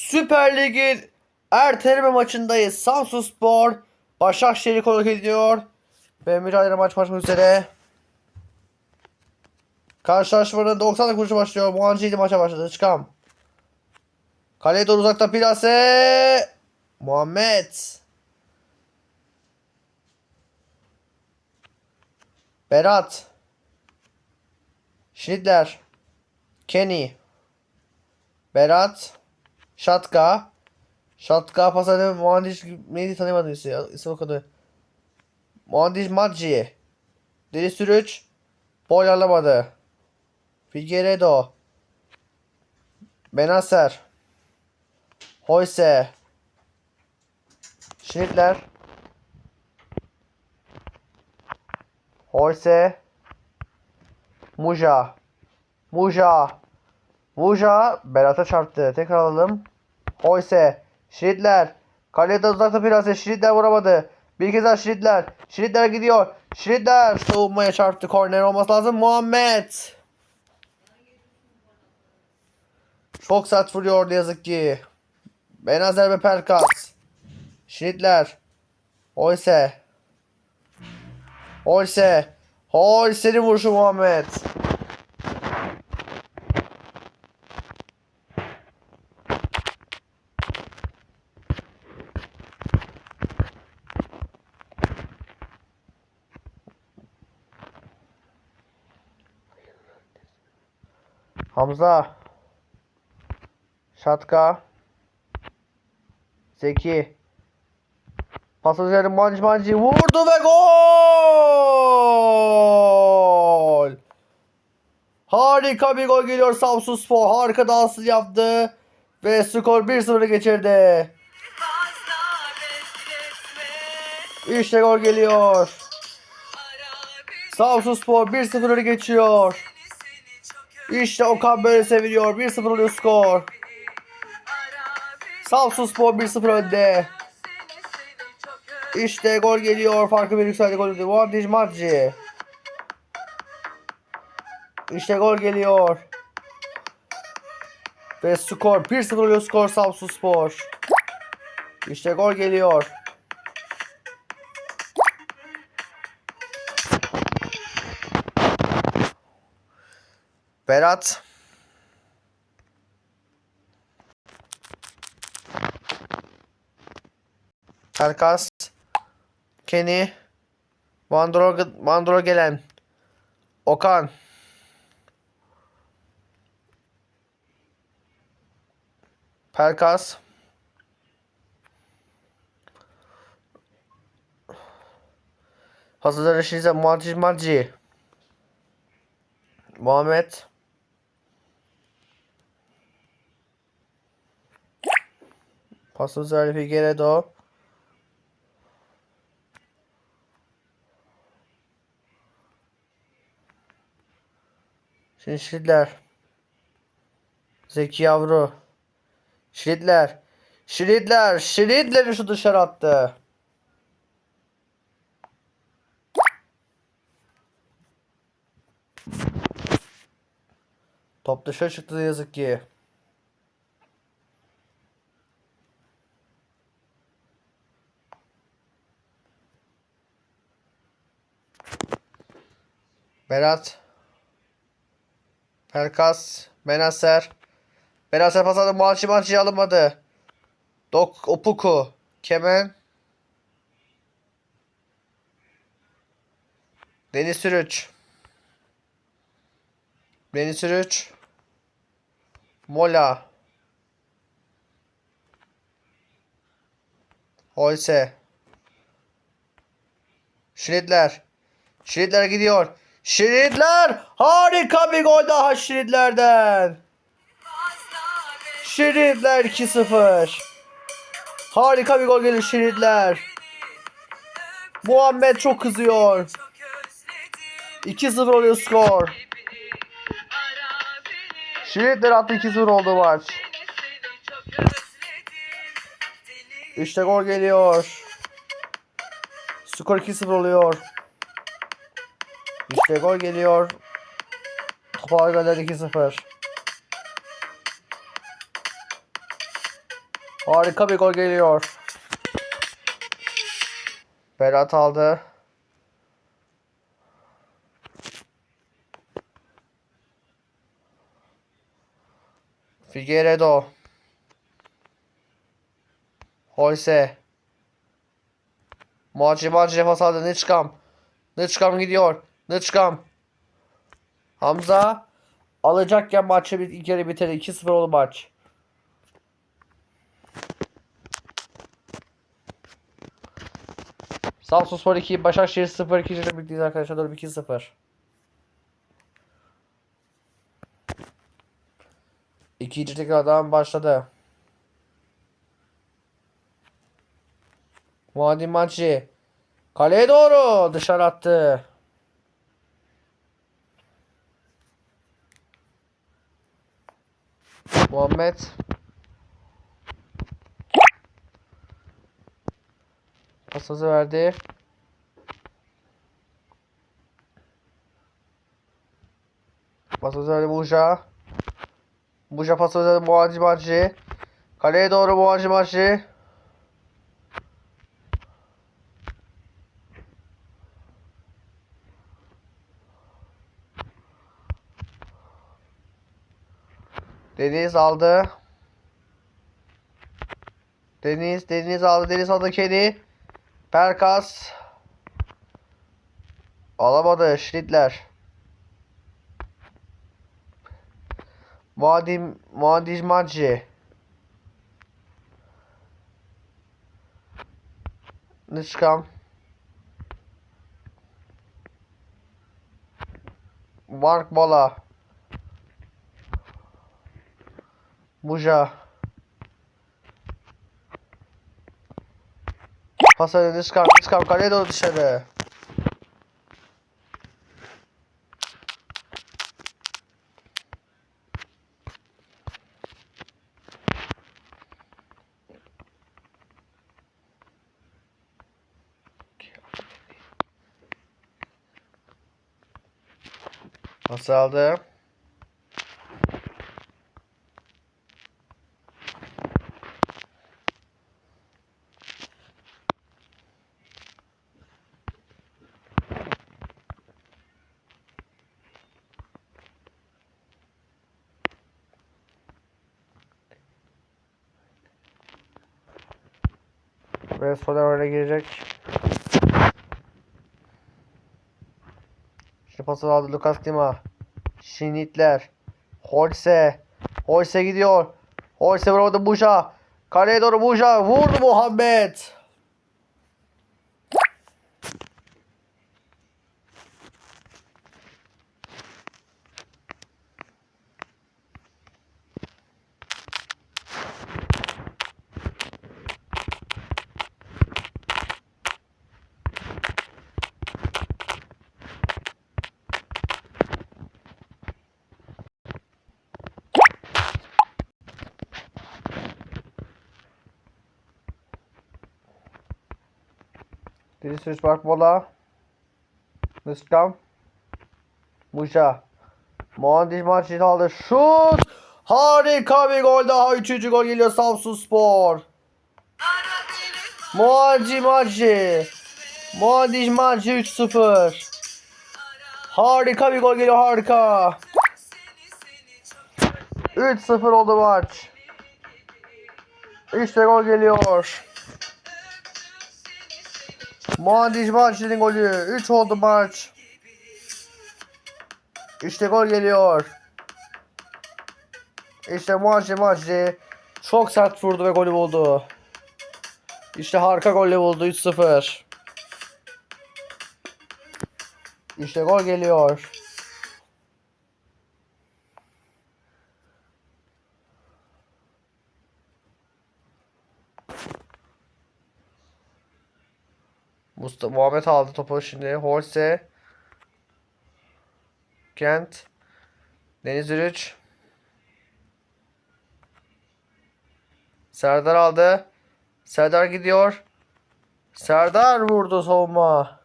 Süper Lig'in erteleme maçındayız. Samsun Spor Başakşehir'i konuk ediyor. Ve mücadele maç başlamak üzere. Karşılaşmanın 90 dakika başlıyor. Muhancıydı maça başladı. Çıkam. Kaleye doğru uzakta plase. Muhammed. Berat. Schnittler. Kenny. Berat. Şatka. Şatka pasada Muhandiş neydi tanıyamadım isim, isim okudu. Muhandiş Maggi. Deli Sürüç. Boy alamadı. Figueredo. Benacer. Hoyse. Schnittler. Hoyse. Muja. Muja. Muja Berat'a çarptı. Tekrar alalım. Hoyse. Şiritler. Kalede uzakta plase. Şiritler vuramadı. Bir kez daha Şiritler. Şiritler gidiyor. Şiritler savunmaya çarptı. Korner olması lazım. Muhammed. Çok sert vuruyor ne yazık ki. Benazer ve Perkas. Şiritler. Hoyse. Hoyse. Hoyse'nin vuruşu Muhammed. Hamza. Şatka. Zeki. Pas üzerine Mancı Mancı vurdu ve gol! Harika bir gol geliyor Samsun Spor. Harika dansını yaptı. Ve skor 1-0'a geçirdi. İşte gol geliyor. Samsun Spor 1-0 öne geçiyor. İşte Okan böyle seviniyor. 1-0 oluyor skor. Samsun Spor 1-0 önde. İşte gol geliyor. Farkı bir yükseldi gol ödü. Vandic Maggi. İşte gol geliyor. Ve skor 1-0 oluyor skor Samsun Spor. İşte gol geliyor. Berat. Perkas. Kenny. Vandro, Vandro gelen. Okan. Perkas. Hazırda Şize Muhaciz Maggi. Muhammed. Pasımız var Figueredo. Şimdi Şiritler. Zeki Yavru. Şiritler. Şiritler. Şiritleri şu dışarı attı. Top dışarı çıktı yazık ki. Berat. Perkas. Benaser. Benaser pas aldı. Muhaçi Muhaçi alınmadı. Dok Opuku. Kemen. Deniz Sürüç. Deniz Sürüç. Mola. Holse. Şiritler. Şiritler gidiyor. Şiritler. Harika bir gol daha Şiritler'den. Şiritler 2-0. Harika bir gol geliyor Şiritler. Muhammed çok kızıyor. 2-0 oluyor skor. Şiritler attı 2-0 oldu maç. İşte gol geliyor. Skor 2-0 oluyor. İşte gol geliyor. Topa gönderdi 2-0. Harika bir gol geliyor. Berat aldı. Figueiredo. Hoyse. Maçı maçı pas aldı. Nıçkam. Nıçkam gidiyor. Nıçkam. Hamza alacakken maçı bir ilk yarı bitirdi. 2-0 oldu maç. Samsunspor 2, Başakşehir 0, 2. birlikteyiz arkadaşlar. Doğru 2-0. İkinci tekrardan başladı. Muadil Maçı. Kaleye doğru dışarı attı. Muhammed. Pasası verdi. Pasası verdi Buja. Buja pasası verdi Muhacir Maçı. Kaleye doğru Muhacir Maçı. Deniz aldı. Deniz, Deniz aldı. Deniz aldı kedi. Perkas. Alamadı. Schnittler. Vadim, Vadizmacı. Nışkam. Mark Bola. Buja. Pas öyle Nışkam. Nışkam kaleye doğru dışarı. Pas aldı. Ve öyle girecek. Şimdi pası aldı Lucas Dima. Şinitler. Holse. Holse gidiyor. Holse vuramadı Buja. Kaleye doğru Buja. Vurdu Muhammed. Deniz Sürüş Park Bola. Nıskam. Muşa. Muhandis maçı aldı. Şut. Harika bir gol daha. Üçüncü gol geliyor Samsun Spor. Muhandis maçı. Muhandis maçı 3-0. Harika bir gol geliyor harika. 3-0 oldu maç. İşte gol geliyor. Muhandis Maçlı'nın golü. 3 oldu maç. İşte gol geliyor. İşte Muhandis Maçlı çok sert vurdu ve golü buldu. İşte harika golle buldu 3-0. İşte gol geliyor. Mustafa Muhammed aldı topu şimdi. Holse. Kent. Deniz Ürüç. Serdar aldı. Serdar gidiyor. Serdar vurdu savunma.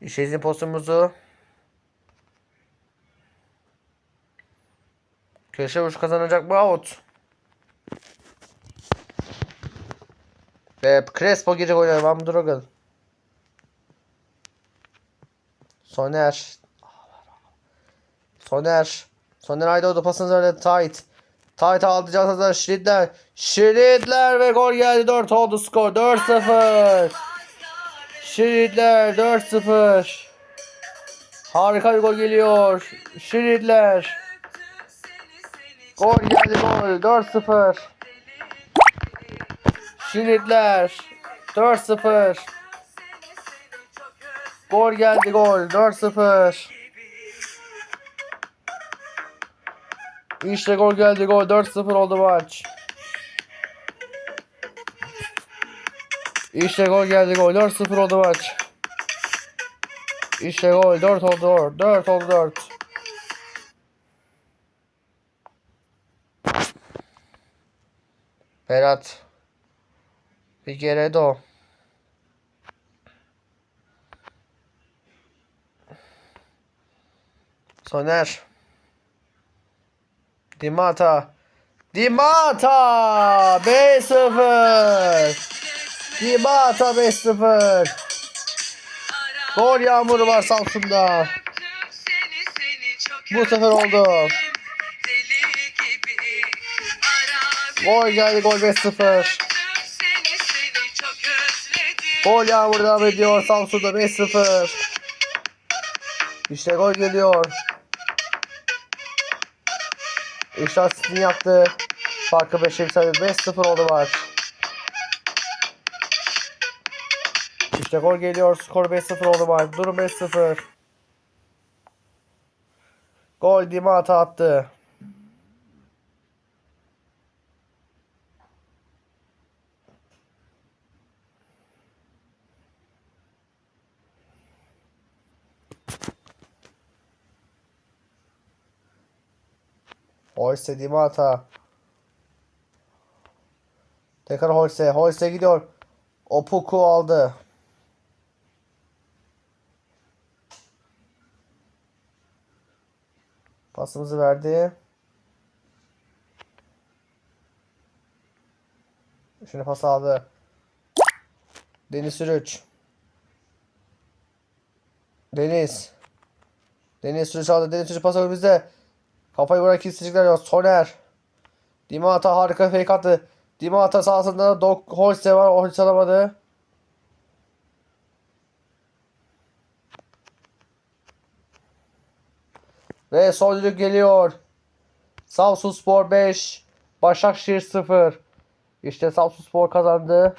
İşe izin postumuzu Köşe vuruş kazanacak mı? Out. Ve Crespo girecek oyuna. Van Drogen. Soner. Soner. Soner da pasını öyle tight. Tight aldı Cansazlar Şiritler. Şiritler ve gol geldi 4 oldu skor 4-0. Şiritler 4-0. Harika bir gol geliyor. Şiritler. Gol geldi gol 4-0. Şiritler 4-0. Gol geldi gol 4-0. İşte gol geldi gol 4-0 oldu maç. İşte gol geldi gol 4-0 oldu maç. İşte gol 4 oldu 4 4 oldu 4. Berat Figueiredo Soner Dimata Dimata 5-0 Dimata 5-0 Gol yağmuru var Samsun'da. Bu sefer oldu. Gol geldi gol 5-0. Gol yağmuru devam ediyor Samsun'da 5-0. İşte gol geliyor. İşte asistini yaptı. Farkı 5'e yükseldi. 5-0 oldu maç. İşte gol geliyor. Skor 5-0 oldu maç. Durum 5-0. Gol Dimata attı. Holse Dimata. Tekrar Holse. Holse gidiyor. Opoku aldı. Pasımızı verdi. Şimdi pas aldı. Deniz Sürüç. Deniz. Deniz Sürüç aldı. Deniz Sürüç pas önümüzde. Kafayı bırak isteyecekler yok. Soner. Dimata harika fake attı. Dimata sahasında Dok Holse var. Holse alamadı. Ve son düdük geliyor. Samsun Spor 5. Başakşehir 0. İşte Samsun Spor kazandı.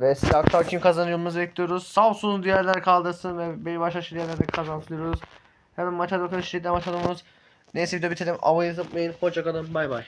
Ve size aktar kim kazanıyorumuzu bekliyoruz. Samsun'u diğerler kaldırsın ve beni Başakşehir diğerlerine kazansın Hemen maça bakın. Şimdi maç alımız. Neyse video bitirelim. Olmayı unutmayın. Hoşçakalın. Bay bay.